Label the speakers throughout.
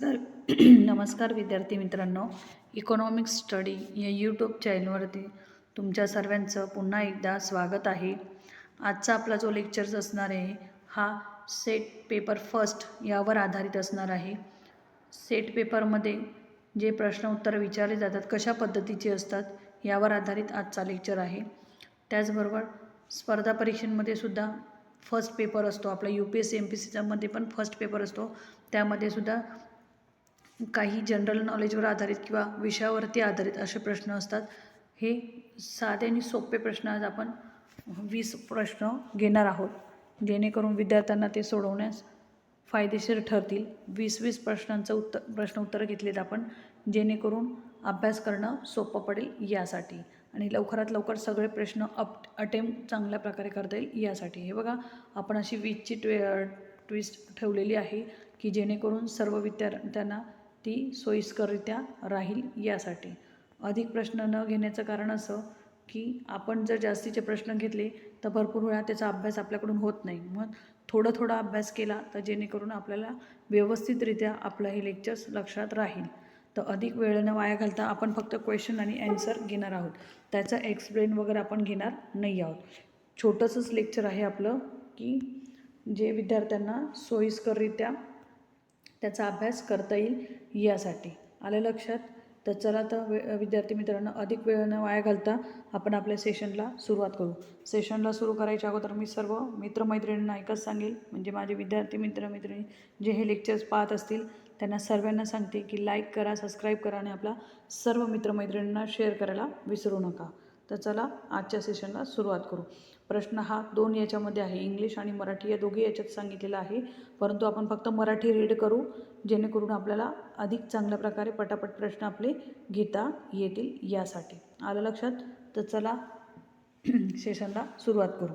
Speaker 1: तर नमस्कार विद्यार्थी मित्रांनो. इकॉनॉमिक्स स्टडी या यूट्यूब चॅनलवरती तुमच्या सर्वांचं पुन्हा एकदा स्वागत आहे. आजचा आपला जो लेक्चर्स असणार आहे हा सेट पेपर फर्स्ट यावर आधारित असणार आहे. सेट पेपरमध्ये जे प्रश्न उत्तर विचारले जातात कशा पद्धतीचे असतात यावर आधारित आजचा लेक्चर आहे. त्याचबरोबर स्पर्धा परीक्षांमध्ये सुद्धा फर्स्ट पेपर असतो. आपला U P S C M P सीचामध्ये पण फर्स्ट पेपर असतो. त्यामध्ये सुद्धा काही जनरल नॉलेजवर आधारित किंवा विषयावरती आधारित असे प्रश्न असतात. हे साधे आणि सोपे प्रश्न आज आपण वीस प्रश्न घेणार आहोत. जेणेकरून विद्यार्थ्यांना ते सोडवण्यास फायदेशीर ठरतील. वीस वीस प्रश्नांचं उत्तर प्रश्न उत्तरं घेतलेत आपण. जेणेकरून अभ्यास करणं सोपं पडेल यासाठी. आणि लवकरात लवकर सगळे प्रश्न अप अटेम्प्ट चांगल्या प्रकारे करता येईल यासाठी. हे बघा आपण अशी वीजची ट्वे ट्विस्ट ठेवलेली आहे की जेणेकरून सर्व विद्यार्थ्यांना ती सोयीस्कररित्या राहील यासाठी. अधिक प्रश्न न घेण्याचं कारण असं की आपण जर जास्तीचे प्रश्न घेतले तर भरपूर वेळा त्याचा अभ्यास आपल्याकडून होत नाही. मग थोडं थोडा अभ्यास केला तर जेणेकरून आपल्याला व्यवस्थितरित्या आपलं हे लेक्चर्स लक्षात राहील. तर अधिक वेळ न वाया घालता आपण फक्त क्वेश्चन आणि ॲन्सर घेणार आहोत. त्याचा एक्सप्लेन वगैरे आपण घेणार नाही आहोत. छोटंसंच लेक्चर आहे आपलं की जे विद्यार्थ्यांना सोयीस्कररित्या त्याचा अभ्यास करता येईल यासाठी. आलं लक्षात? तर चला तर वे विद्यार्थी मित्रांनो अधिक वेळ न वाया घालता आपण आपल्या सेशनला सुरुवात करू. सेशनला सुरू करायच्या अगोदर मी सर्व मित्रमैत्रिणींना एकच सांगेल म्हणजे माझे विद्यार्थी मित्रमैत्रिणी जे हे लेक्चर्स पाहत असतील त्यांना सर्वांना सांगते की लाईक करा सबस्क्राईब करा आणि आपला सर्व मित्रमैत्रिणींना शेअर करायला विसरू नका. तर चला आजच्या सेशनला सुरुवात करू. प्रश्न हा दोन याच्यामध्ये आहे. इंग्लिश आणि मराठी या दोघे याच्यात सांगितलेला आहे. परंतु आपण फक्त मराठी रीड करू जेणेकरून आपल्याला अधिक चांगल्या प्रकारे पटापट प्रश्न आपले घेता येतील यासाठी. आलं लक्षात? तर चला सेशनला सुरुवात करू.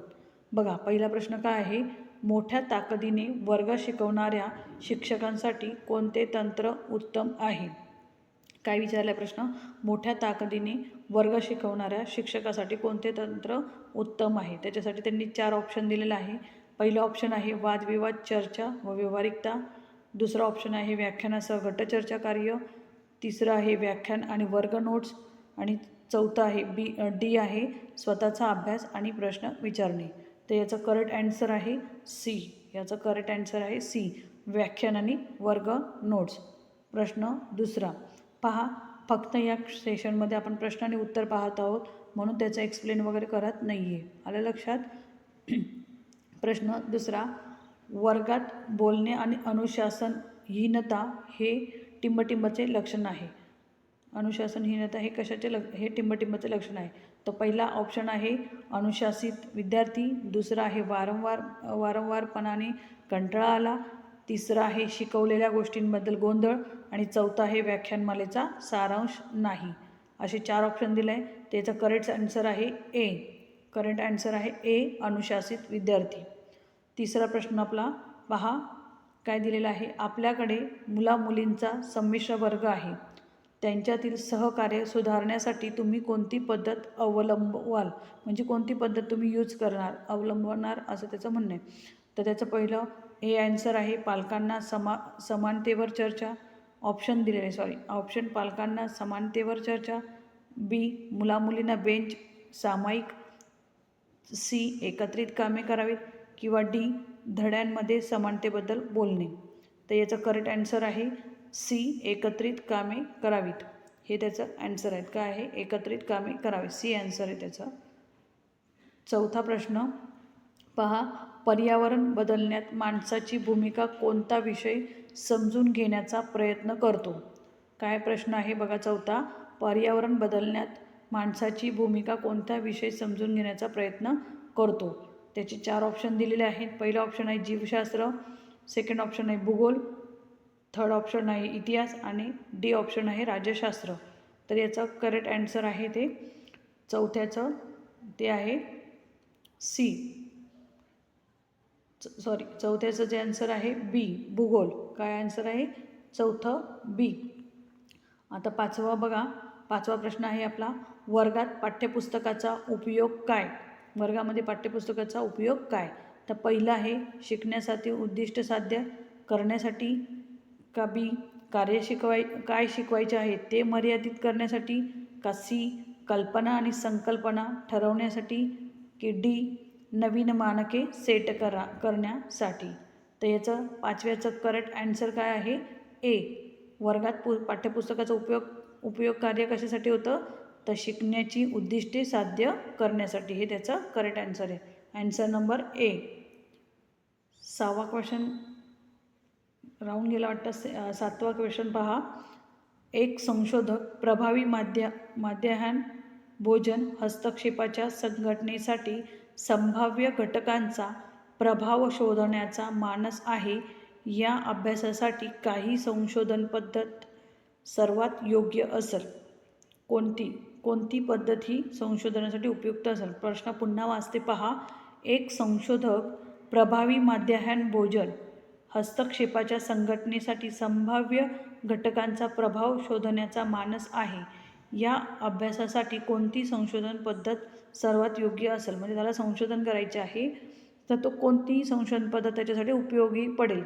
Speaker 1: बघा पहिला प्रश्न काय आहे? मोठ्या ताकदीने वर्ग शिकवणाऱ्या शिक्षकांसाठी कोणते तंत्र उत्तम आहे? काय विचारला प्रश्न? मोठ्या ताकदीने वर्ग शिकवणाऱ्या शिक्षकासाठी कोणते तंत्र उत्तम आहे. त्याच्यासाठी त्यांनी चार ऑप्शन दिलेलं आहे. पहिलं ऑप्शन आहे वादविवाद चर्चा व व्यवहारिकता. दुसरं ऑप्शन आहे व्याख्यानासह गटचर्चा कार्य. तिसरं आहे व्याख्यान आणि वर्ग नोट्स आणि चौथं आहे बी डी आहे स्वतःचा अभ्यास आणि प्रश्न विचारणे. तर याचं करेक्ट ॲन्सर आहे सी याचं करेक्ट ॲन्सर आहे सी व्याख्यान आणि वर्ग नोट्स प्रश्न दुसरा. पहा फक्त या सेशनमध्ये आपण प्रश्न आणि उत्तर पाहत आहोत म्हणून त्याचं एक्सप्लेन वगैरे करत नाही आहे आलं लक्षात? प्रश्न दुसरा वर्गात बोलणे आणि अनुशासनहीनता हे टिंबटिंबाचे लक्षण आहे. अनुशासनहीनता हे कशाचे लक्ष हे टिंबटिंबाचे लक्षण आहे. तर पहिला ऑप्शन आहे अनुशासित विद्यार्थी दुसरा आहे वारंवार वारंवारपणाने कंटाळा आला तिसरा आहे शिकवलेल्या गोष्टींबद्दल गोंधळ आणि चौथा आहे व्याख्यानमालेचा सारांश नाही. असे चार ऑप्शन दिले आहे त्याचं करेक्ट आन्सर आहे ए करेक्ट आन्सर आहे ए अनुशासित विद्यार्थी. तिसरा प्रश्न आपला पहा काय दिलेला आहे? आपल्याकडे मुला मुलींचा संमिश्र वर्ग आहे. त्यांच्यातील सहकार्य सुधारण्यासाठी तुम्ही कोणती पद्धत अवलंबवाल? म्हणजे कोणती पद्धत तुम्ही यूज करणार अवलंबणार? असं त्याचं म्हणणं आहे. तर त्याचं पहिलं हे ॲन्सर आहे पालकांना समा समानतेवर चर्चा. ऑप्शन दिलेले सॉरी ऑप्शन पालकांना समानतेवर चर्चा. बी मुलामुलींना बेंच सामायिक. सी एकत्रित कामे करावीत. किंवा डी धड्यांमध्ये समानतेबद्दल बोलणे. तर याचं करेक्ट ॲन्सर आहे सी एकत्रित कामे करावीत. हे त्याचं ॲन्सर आहेत. काय आहे? एकत्रित कामे करावीत. सी ॲन्सर आहे त्याचं. चौथा प्रश्न. पहा पर्यावरण बदलण्यात माणसाची भूमिका कोणता विषय समजून घेण्याचा प्रयत्न करतो? काय प्रश्न आहे बघा चौथा? पर्यावरण बदलण्यात माणसाची भूमिका कोणता विषय समजून घेण्याचा प्रयत्न करतो? त्याचे चार ऑप्शन दिलेले आहेत. पहिलं ऑप्शन आहे जीवशास्त्र सेकंड ऑप्शन आहे भूगोल थर्ड ऑप्शन आहे इतिहास आणि डी ऑप्शन आहे राज्यशास्त्र तर याचं करेक्ट ॲन्सर आहे ते. चौथ्याचं ते आहे सी सॉरी चौथ्याचं जे आन्सर आहे बी भूगोल. काय आन्सर आहे? चौथं बी आता पाचवा बघा. पाचवा प्रश्न आहे आपला वर्गात पाठ्यपुस्तकाचा उपयोग काय? वर्गामध्ये पाठ्यपुस्तकाचा उपयोग काय? तर पहिलं आहे शिकण्यासाठी उद्दिष्ट साध्य करण्यासाठी का बी कार्य शिकवाय काय शिकवायचे आहे? ते मर्यादित करण्यासाठी का सी कल्पना आणि संकल्पना ठरवण्यासाठी की डी नवीन मानके सेट करा करण्यासाठी. तर याचं पाचव्याचं करेक्ट ॲन्सर काय आहे? ए वर्गात पु पाठ्यपुस्तकाचा उपयोग उपयोग कार्य कशासाठी होतं? तर शिकण्याची उद्दिष्टे साध्य करण्यासाठी. हे त्याचं करेक्ट ॲन्सर आहे. ॲन्सर नंबर ए सहावा क्वेश्चन राहून गेला वाटतं से सातवा क्वेश्चन पहा. एक संशोधक प्रभावी माध्य माध्याह्न भोजन हस्तक्षेपाच्या संघटनेसाठी संभाव्य घटकांचा प्रभाव शोधण्याचा मानस आहे या अभ्यासासाठी काही संशोधन पद्धत सर्वात योग्य असेल. कोणती? कोणती पद्धत ही संशोधनासाठी उपयुक्त असेल? प्रश्न पुन्हा वाचते पहा. एक संशोधक प्रभावी माध्याह्न भोजन हस्तक्षेपाच्या संघटनेसाठी संभाव्य घटकांचा प्रभाव शोधण्याचा मानस आहे. या अभ्यासासाठी कोणती संशोधन पद्धत सर्वात योग्य असेल? म्हणजे त्याला संशोधन करायचे आहे तर तो कोणतीही संशोधन पद्धत त्याच्यासाठी उपयोगी पडेल.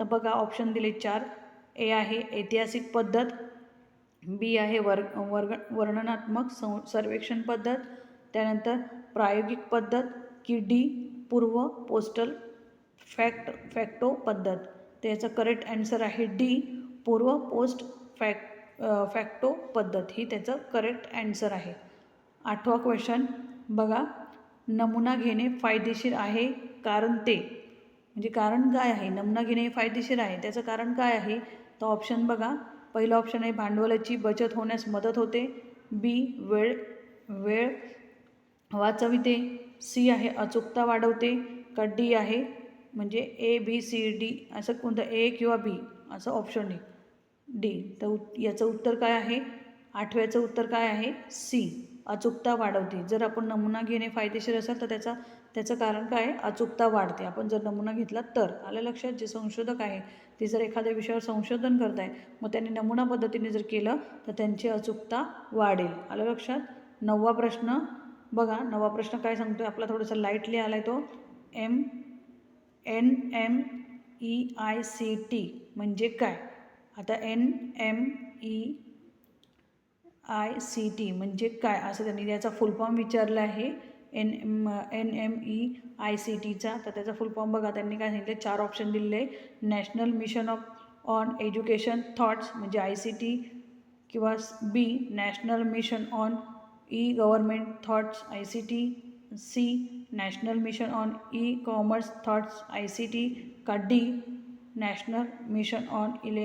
Speaker 1: तर बघा ऑप्शन दिले चार. ए आहे ऐतिहासिक पद्धत. बी आहे वर्ग वर्ग वर्णनात्मक सं सर्वेक्षण पद्धत. त्यानंतर प्रायोगिक पद्धत की डी पूर्व पोस्टल फॅक्ट फॅक्टो पद्धत. त्याचं करेक्ट ॲन्सर आहे डी पूर्व पोस्ट फॅक्ट फॅक्टो पद्धत. ही त्याचं करेक्ट ॲन्सर आहे. आठवा क्वेश्चन बघा नमुना घेणे फायदेशीर आहे कारण ते. म्हणजे कारण काय आहे? नमुना घेणे हे फायदेशीर आहे. त्याचं कारण काय आहे? तर ऑप्शन बघा. पहिलं ऑप्शन आहे भांडवलाची बचत होण्यास मदत होते. बी वेळ वेळ वाचविते. सी आहे अचूकता वाढवते. का डी आहे? म्हणजे ए बी सी डी असं कोणतं ए किंवा बी असं ऑप्शन आहे. डी. तर उत याचं उत्तर काय आहे? आठव्याचं उत्तर काय आहे? सी. अचूकता वाढवते. जर आपण नमुना घेणे फायदेशीर असेल तर त्याचा त्याचं कारण काय आहे? अचूकता वाढते. आपण जर नमुना घेतला तर. आलं लक्षात? जे संशोधक आहे ते जर एखाद्या विषयावर संशोधन करत आहे मग त्यांनी नमुना पद्धतीने जर केलं तर त्यांची अचूकता वाढेल. आलं लक्षात? नववा प्रश्न. बघा नवा प्रश्न काय सांगतो आहे आपला थोडासा लाईटली आला आहे तो. M N M E I C T म्हणजे काय? आता N M E I C T म्हणजे काय? असं त्यांनी त्याचा फुल फॉर्म विचारला आहे. N M N M E I C टीचा तर त्याचा फुलफॉर्म बघा त्यांनी काय सांगितलं? चार ऑप्शन दिलेले National Mission of on Education through म्हणजे आय सी टी किंवा B National Mission on E government through I C T C National Mission on E commerce through I C T का D national mission on इले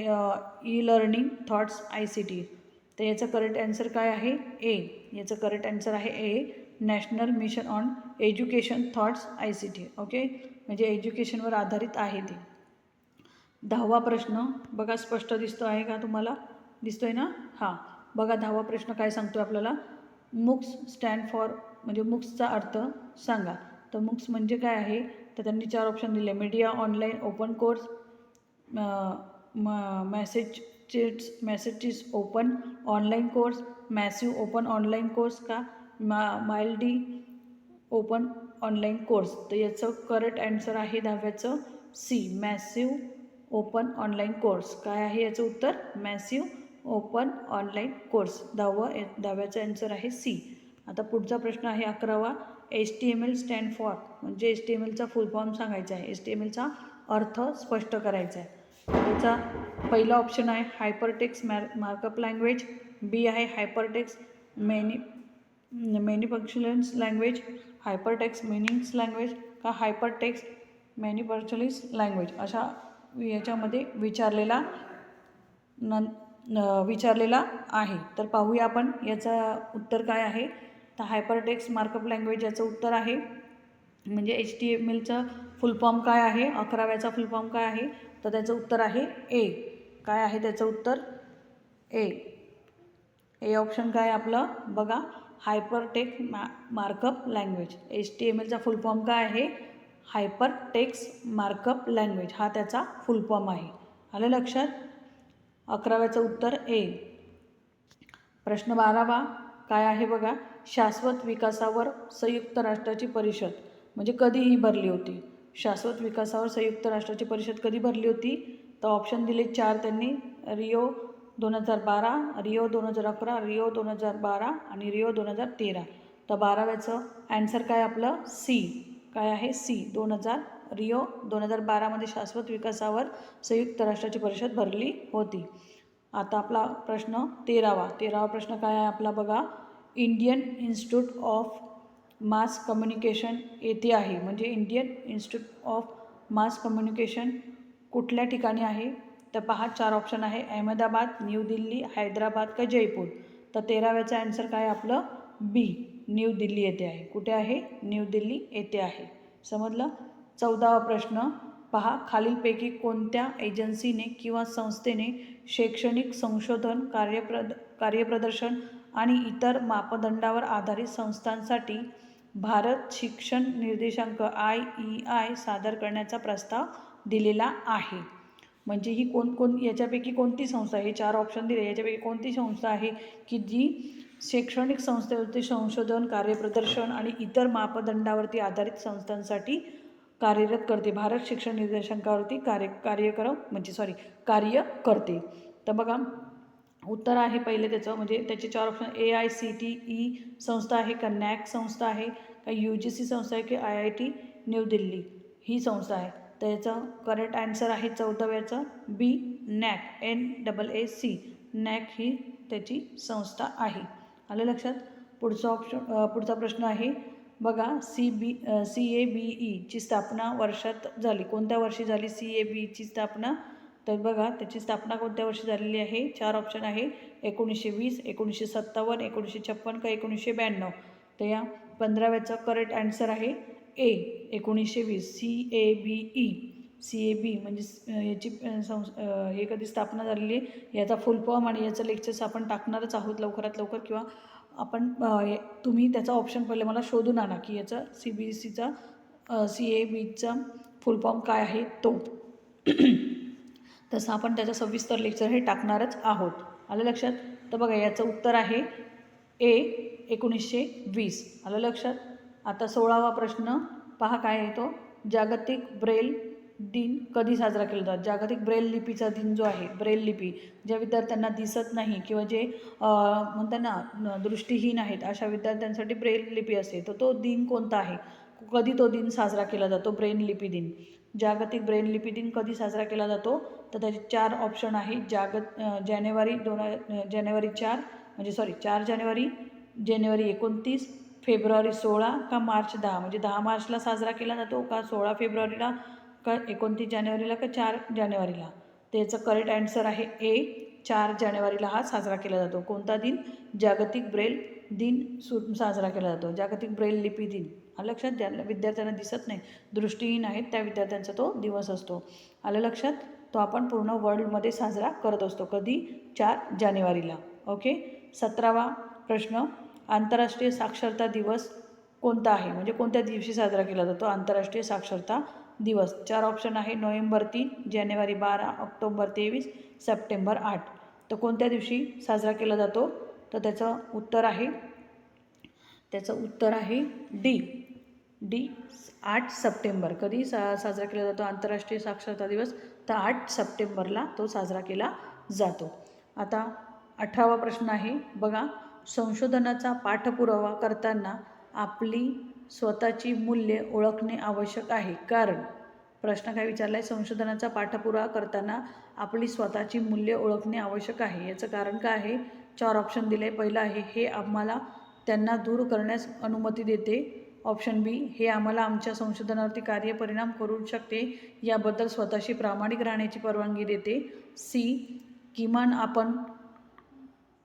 Speaker 1: E learning through I C T तर याचं correct answer काय आहे? ए याचं correct answer आहे A National Mission on Education through I C T okay? म्हणजे एज्युकेशनवर आधारित आहे ते. दहावा प्रश्न. बघा स्पष्ट दिसतो आहे का तुम्हाला? दिसतो आहे ना? हां. बघा दहावा प्रश्न काय सांगतो आहे आपल्याला? मुक्स स्टँड फॉर म्हणजे मुक्सचा अर्थ सांगा. तर मुक्स म्हणजे काय आहे? तर त्यांनी चार ऑप्शन दिले. मीडिया ऑनलाईन ओपन कोर्स म chits messages open online course massive open online course का? मा माइल्डी ओपन ऑनलाईन कोर्स तर याचं करेक्ट ॲन्सर आहे दहाव्याचं C massive open online course काय आहे याचं उत्तर? मॅसिव ओपन ऑनलाईन कोर्स दहावं ए- दहाव्याचं ॲन्सर आहे सी आता पुढचा प्रश्न आहे अकरावा. H T M L stand for म्हणजे एच टी एम एलचा फुल फॉर्म सांगायचा आहे. एच टी एम एलचा अर्थ स्पष्ट करायचा आहे. त्याचा पहिला ऑप्शन आहे हायपरटेक्स मॅर मार्कअप लँग्वेज बी आहे hypertext many manufacturers language hypertext meanings language का हायपरटेक्स मॅन्युफॅक्चरिस लँग्वेज अशा याच्यामध्ये विचारलेला न विचारलेला आहे. तर पाहूया आपण याचं उत्तर काय आहे. तर हायपरटेक्स मार्कअप लँग्वेज याचं उत्तर आहे. म्हणजे एच टी एम एलचं फुल फॉर्म काय आहे? अकराव्याचा फुल फॉर्म काय आहे? तर त्याचं उत्तर आहे ए काय आहे त्याचं उत्तर? ए ए ऑप्शन काय आहे आपलं? बघा हायपरटेक मा markup language H T M एलचा full form काय आहे? हायपर टेक्स मार्कअप लँग्वेज हा त्याचा फुल फॉर्म आहे. आलं लक्षात? अकराव्याचं उत्तर ए प्रश्न बारावा. काय आहे बघा? शाश्वत विकासावर संयुक्त राष्ट्राची परिषद. म्हणजे कधी ही भरली होती. शाश्वत विकासावर संयुक्त राष्ट्राची परिषद कधी भरली होती? तर ऑप्शन दिले चार त्यांनी. रिओ दोन हजार बारा रिओ दोन हजार अकरा रिओ दोन हजार बारा आणि रिओ दोन हजार तेरा. तर बाराव्याचं ॲन्सर काय आपलं? सी काय आहे? सी दोन हजार रिओ दोन हजार बारामध्ये शाश्वत विकासावर संयुक्त राष्ट्राची परिषद भरली होती. आता आपला प्रश्न तेरावा. तेरावा प्रश्न काय आहे आपला बघा? Indian institute of mass communication येथे आहे. म्हणजे Indian institute of mass communication कुठल्या ठिकाणी आहे? तर पहा चार ऑप्शन आहे. अहमदाबाद न्यू दिल्ली हैदराबाद का जयपूर? तर तेराव्याचं ॲन्सर काय आपलं? बी न्यू दिल्ली येथे आहे. कुठे आहे? न्यू दिल्ली येथे आहे. समजलं? चौदावा प्रश्न. पहा खालीलपैकी कोणत्या एजन्सीने किंवा संस्थेने शैक्षणिक संशोधन कार्यप्रद कार्यप्रदर्शन आणि इतर मापदंडावर आधारित संस्थांसाठी भारत शिक्षण निर्देशांक आय ई आय सादर करण्याचा प्रस्ताव दिलेला आहे. म्हणजे ही कोण कोण याच्यापैकी कोणती संस्था हे चार ऑप्शन दिले. याच्यापैकी कोणती संस्था आहे की जी शैक्षणिक संस्थेवरती संशोधन कार्यप्रदर्शन आणि इतर मापदंडावरती आधारित संस्थांसाठी कार्यरत करते. भारत शिक्षण निर्देशांकावरती कार्य कार्यक्रम म्हणजे सॉरी कार्य करते. तर बघा उत्तर आहे पहिले त्याचं म्हणजे त्याचे चार option A I C T E संस्था आहे का नॅक संस्था आहे का यू जी सी संस्था आहे की I I T new Delhi ही संस्था आहे. त्याचं करेक्ट आन्सर आहे चौदाव्याचं B NAAC N double A C NAAC ही त्याची संस्था आहे. आलं लक्षात? पुढचा ऑप्शन पुढचा प्रश्न आहे. बघा सी बी सी ए बी ईची स्थापना वर्षात झाली. कोणत्या वर्षी झाली? सी ए बीची स्थापना तर बघा त्याची स्थापना कोणत्या वर्षी झालेली आहे? चार ऑप्शन आहे. एकोणीसशे वीस एकोणीसशे सत्तावन्न एकोणीसशे छप्पन का एकोणीसशे ब्याण्णव? तर या पंधराव्याचा करेक्ट आन्सर आहे ए एकोणीसशे वीस. C A B E C A B म्हणजे याची संस हे कधी स्थापना झालेली आहे याचा फुल फॉर्म आणि याचं लेक्चर्स आपण टाकणारच आहोत लवकरात लवकर किंवा आपण तुम्ही त्याचा ऑप्शन पहिले मला शोधून आणा की याचा सी बी एस सीचा सी ए बीचा फुल फॉर्म काय आहे तो. तसं आपण त्याचं सविस्तर लेक्चर हे टाकणारच आहोत. आलं लक्षात? तर बघा याचं उत्तर आहे ए एकोणीसशे वीस. आलं लक्षात? आता सोळावा प्रश्न पहा काय आहे तो जागतिक ब्रेल दिन कधी साजरा केला जातो? जागतिक ब्रेल लिपीचा दिन जो आहे ब्रेल लिपी ज्या विद्यार्थ्यांना दिसत नाही किंवा जे म्हणतात ना दृष्टीहीन आहेत अशा विद्यार्थ्यांसाठी ब्रेल लिपी असते तर तो दिन कोणता आहे? कधी तो दिन साजरा केला जातो? ब्रेन लिपी दिन. जागतिक ब्रेन लिपी दिन कधी साजरा केला जातो? तर त्याचे चार ऑप्शन आहे. जागत जानेवारी दोन जानेवारी चार म्हणजे सॉरी चार जानेवारी जानेवारी एकोणतीस फेब्रुवारी सोळा का मार्च दहा? म्हणजे दहा मार्चला साजरा केला जातो का सोळा फेब्रुवारीला का एकोणतीस जानेवारीला का चार जानेवारीला? त्याचं करेक्ट आन्सर आहे ए चार जानेवारीला हा साजरा केला जातो. कोणता दिन? जागतिक ब्रेल दिन सु साजरा केला जातो. जागतिक ब्रेल लिपी दिन. लक्षात ज्या विद्यार्थ्यांना दिसत नाही. दृष्टीहीन आहेत त्या विद्यार्थ्यांचा तो दिवस असतो. आलं लक्षात? तो आपण पूर्ण वर्ल्डमध्ये साजरा करत असतो. कधी? चार जानेवारीला. ओके सतरावा प्रश्न. आंतरराष्ट्रीय साक्षरता दिवस कोणता आहे? म्हणजे कोणत्या दिवशी साजरा केला जातो? आंतरराष्ट्रीय साक्षरता दिवस. चार ऑप्शन आहे. नोव्हेंबर तीन जानेवारी बारा ऑक्टोबर तेवीस सप्टेंबर आठ. तर कोणत्या दिवशी साजरा केला जातो? तर त्याचं उत्तर आहे त्याचं उत्तर आहे डी. डी आठ सप्टेंबर. कधी सा साजरा केला जातो आंतरराष्ट्रीय साक्षरता दिवस तर आठ सप्टेंबरला तो साजरा केला जातो. आता अठरावा प्रश्न आहे. बघा संशोधनाचा पाठपुरावा करताना आपली स्वतःची मूल्ये ओळखणे आवश्यक आहे. कारण प्रश्न काय विचारला आहे संशोधनाचा पाठपुरावा करताना आपली स्वतःची मूल्ये ओळखणे आवश्यक आहे. याचं कारण काय आहे? चार ऑप्शन दिले. पहिलं आहे हे आम्हाला त्यांना दूर करण्यास अनुमती देते. ऑप्शन बी हे आम्हाला आमच्या संशोधनावरती कार्य परिणाम करू शकते. याबद्दल स्वतःशी प्रामाणिक राहण्याची परवानगी देते. सी किमान आपण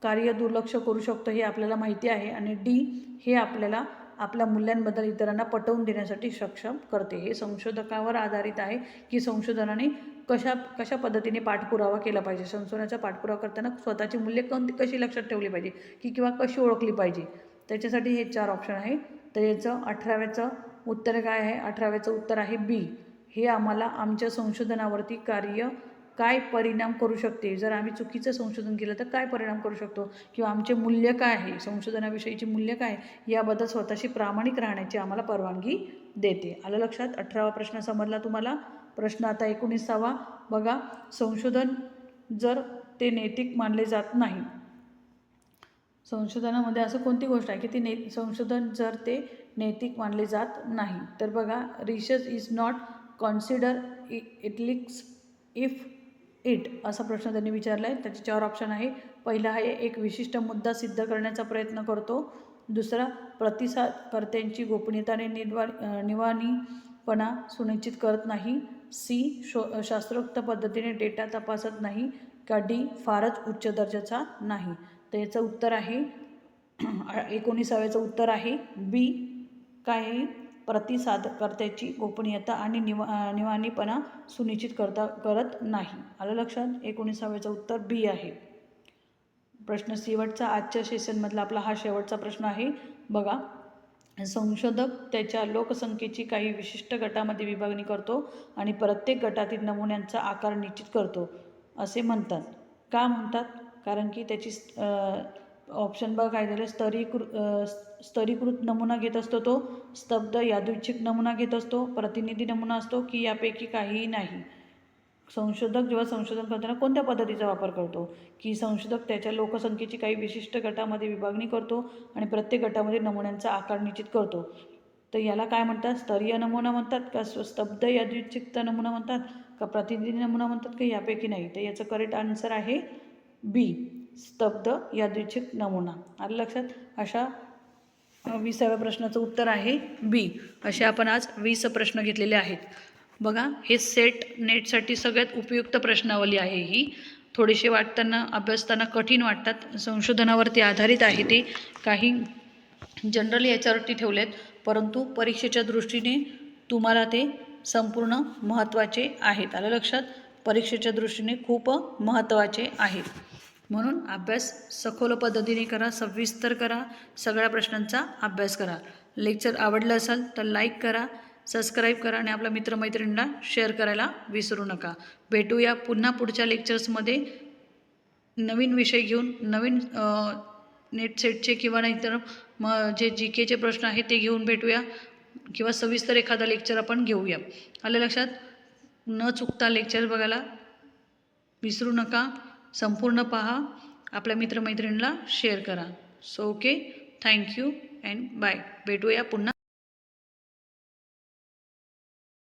Speaker 1: कार्य दुर्लक्ष करू शकतो हे आपल्याला माहिती आहे. आणि डी हे आपल्याला आपल्या मूल्यांबद्दल इतरांना पटवून देण्यासाठी सक्षम करते. हे संशोधकावर आधारित आहे की संशोधनाने कशा कशा पद्धतीने पाठपुरावा केला पाहिजे. संशोधनाचा पाठपुरावा करताना स्वतःची मूल्य कोणती कशी लक्षात ठेवली पाहिजे? की किंवा कशी ओळखली पाहिजे? त्याच्यासाठी हे चार ऑप्शन आहे. तर याचं अठराव्याचं उत्तर काय आहे? अठराव्याचं उत्तर आहे बी. हे आम्हाला आमच्या संशोधनावरती कार्य काय परिणाम करू शकते? जर आम्ही चुकीचं संशोधन केलं तर काय परिणाम करू शकतो? किंवा आमचे मूल्य काय आहे? संशोधनाविषयीची मूल्य काय याबद्दल स्वतःशी प्रामाणिक राहण्याची आम्हाला परवानगी देते. आलं लक्षात? अठरावा प्रश्न समजला तुम्हाला? प्रश्न आता एकोणीसावा. बघा संशोधन जर ते नैतिक मानले जात नाही संशोधनामध्ये असं कोणती गोष्ट आहे की ती ने संशोधन जर ते नैतिक मानले जात नाही तर बघा research is not consider italics if it असा प्रश्न त्यांनी विचारला आहे त्याचे चार ऑप्शन आहे. पहिला आहे एक विशिष्ट मुद्दा सिद्ध करण्याचा प्रयत्न करतो. दुसरा प्रतिसादकर्त्यांची गोपनीयताने निर्वा निवाणीपणा सुनिश्चित करत नाही. सी शो शास्त्रोक्त पद्धतीने डेटा तपासत नाही. का डी फारच उच्च दर्जाचा नाही. तर याचं उत्तर आहे एकोणीसाव्याचं उत्तर आहे बी काय प्रतिसादकर्त्याची गोपनीयता आणि निवा निवाणीपणा सुनिश्चित करता करत नाही. आलं लक्षात? एकोणीसाव्याचं उत्तर बी आहे. प्रश्न शेवटचा आजच्या सेशनमधला आपला हा शेवटचा प्रश्न आहे. बघा संशोधक त्याच्या लोकसंख्येची काही विशिष्ट गटामध्ये विभागणी करतो आणि प्रत्येक गटातील नमुन्यांचा आकार निश्चित करतो असे म्हणतात. का म्हणतात? कारण की त्याची ऑप्शन बघ काय झालं? स्तरीकृ स्तरीकृत नमुना घेत असतो तो स्तब्ध यादृच्छिक नमुना घेत असतो प्रतिनिधी नमुना असतो की यापैकी काहीही नाही. संशोधक जेव्हा संशोधन करताना कोणत्या पद्धतीचा वापर करतो? की संशोधक त्याच्या लोकसंख्येची काही विशिष्ट गटामध्ये विभागणी करतो आणि प्रत्येक गटामध्ये नमुन्यांचा आकार निश्चित करतो. तर याला काय म्हणतात? स्तरीय नमुना म्हणतात का स्तब्ध यादृच्छिक नमुना म्हणतात? का प्रतिनिधी नमुना म्हणतात का यापैकी नाही? तर याचं करेक्ट आन्सर आहे बी स्तब्ध यादृच्छिक नमुना. आलं लक्षात? अशा विसाव्या प्रश्नाचं उत्तर आहे बी. असे आपण आज वीस प्रश्न घेतलेले आहेत. बघा हे सेट नेटसाठी सगळ्यात उपयुक्त प्रश्नावली आहे ही. थोडेसे वाटताना अभ्यासताना कठीण वाटतात. संशोधनावरती आधारित आहे ते. काही जनरली याच्यावरती ठेवलेत. परंतु परीक्षेच्या दृष्टीने तुम्हाला ते संपूर्ण महत्त्वाचे आहेत. आलं लक्षात? परीक्षेच्या दृष्टीने खूप महत्त्वाचे आहेत म्हणून अभ्यास सखोल पद्धतीने करा सविस्तर करा सगळ्या प्रश्नांचा अभ्यास करा. लेक्चर आवडलं असेल तर लाईक करा सबस्क्राईब करा आणि आपल्या मित्रमैत्रिणींना शेअर करायला विसरू नका. भेटूया पुन्हा पुढच्या लेक्चर्समध्ये. नवीन विषय घेऊन नवीन नेट सेटचे किंवा नाहीतर मग जे जी केचे प्रश्न आहेत ते घेऊन भेटूया किंवा सविस्तर एखादा लेक्चर आपण घेऊया. आलं लक्षात? न चुकता लेक्चर बघायला विसरू नका. संपूर्ण पहा. आपल्या मित्रमैत्रिणीला शेअर करा. So okay thank you and bye भेटूया पुन्हा.